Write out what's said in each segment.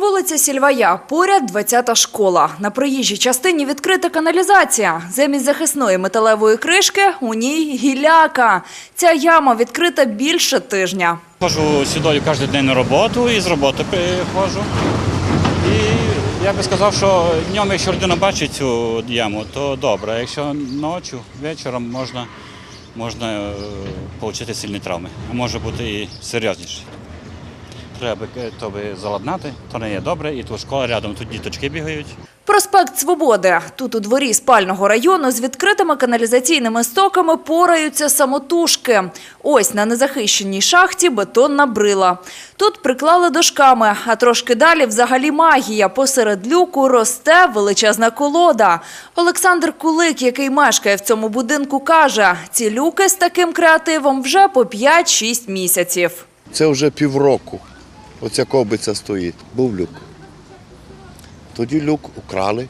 Вулиця Сільвая, поряд 20-та школа. На проїжджій частині відкрита каналізація. Замість захисної металевої кришки у ній гіляка. Ця яма відкрита більше тижня. Ходжу сюди кожен день на роботу і з роботи приходжу. І я би сказав, що днем, якщо людина бачить цю яму, то добре. Якщо ночі, вечором можна, можна е, отримати сильні травми, а може бути і серйозніше. Треба то би заладнати, то не є добре, і тут школа рядом, тут діточки бігають. Проспект Свободи. Тут у дворі спального району з відкритими каналізаційними стоками пораються самотужки. Ось на незахищеній шахті бетонна брила. Тут приклали дошками, а трошки далі взагалі магія. Посеред люку росте величезна колода. Олександр Кулик, який мешкає в цьому будинку, каже, ці люки з таким креативом вже по 5-6 місяців. Це вже півроку. Оця ковбиця стоїть. Був люк. Тоді люк украли,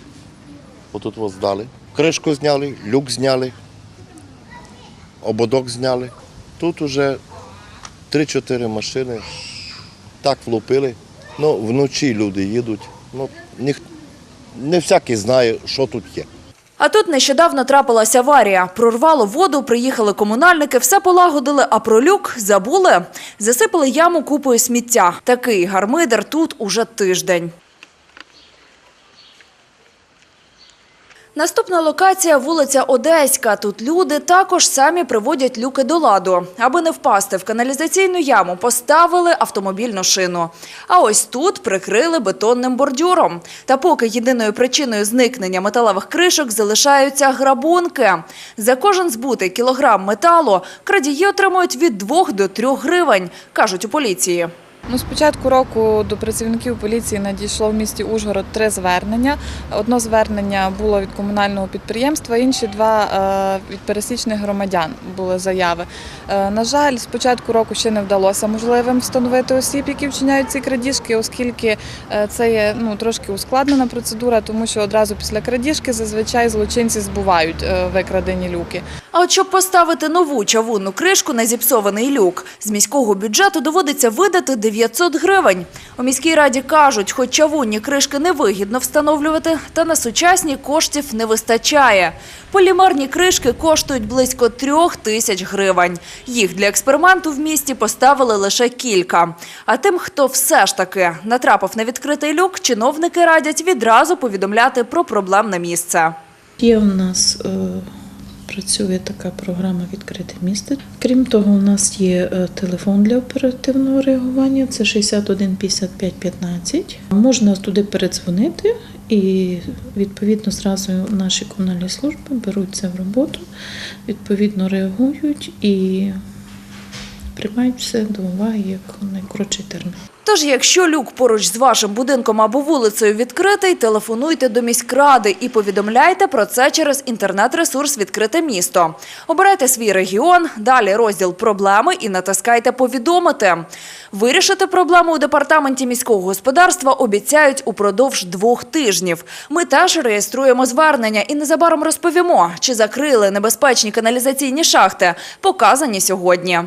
отут вас здали. Кришку зняли, люк зняли, ободок зняли. Тут уже 3-4 машини так влупили. Ну, вночі люди їдуть. Ну. Не всякий знає, що тут є. А тут нещодавно трапилась аварія. Прорвало воду, приїхали комунальники, все полагодили, а про люк забули. Засипали яму купою сміття. Такий гармидер тут уже тиждень. Наступна локація – вулиця Одеська. Тут люди також самі приводять люки до ладу. Аби не впасти в каналізаційну яму, поставили автомобільну шину. А ось тут прикрили бетонним бордюром. Та поки єдиною причиною зникнення металевих кришок залишаються грабунки. За кожен збутий кілограм металу крадії отримують від 2 до 3 гривень, кажуть у поліції. Ну, з початку року до працівників поліції надійшло в місті Ужгород три звернення. Одне звернення було від комунального підприємства, інші два е, від пересічних громадян були заяви. Е, На жаль, з початку року ще не вдалося можливим встановити осіб, які вчиняють ці крадіжки, оскільки е, це є ну, трошки ускладнена процедура, тому що одразу після крадіжки зазвичай злочинці збувають викрадені люки. А от щоб поставити нову чавунну кришку на зіпсований люк, з міського бюджету доводиться видати 900 гривень. У міській раді кажуть, хоч чавунні кришки невигідно встановлювати, та на сучасні коштів не вистачає. Полімерні кришки коштують близько трьох тисяч гривень. Їх для експерименту в місті поставили лише кілька. А тим, хто все ж таки натрапив на відкритий люк, чиновники радять відразу повідомляти про проблемне місце. Є у нас е, працює така програма Відкрите місто. Крім того, у нас є е, телефон для оперативного реагування. Це 61 55 15. Можна туди передзвонити, і відповідно зразу наші комунальні служби беруться в роботу, відповідно реагують і приймають все до уваги як найкоротший термін. Тож, якщо люк поруч з вашим будинком або вулицею відкритий, телефонуйте до міськради і повідомляйте про це через інтернет-ресурс «Відкрите місто». Обирайте свій регіон, далі розділ «Проблеми» і натискайте «Повідомити». Вирішити проблему у департаменті міського господарства обіцяють упродовж двох тижнів. Ми теж реєструємо звернення і незабаром розповімо, чи закрили небезпечні каналізаційні шахти, показані сьогодні.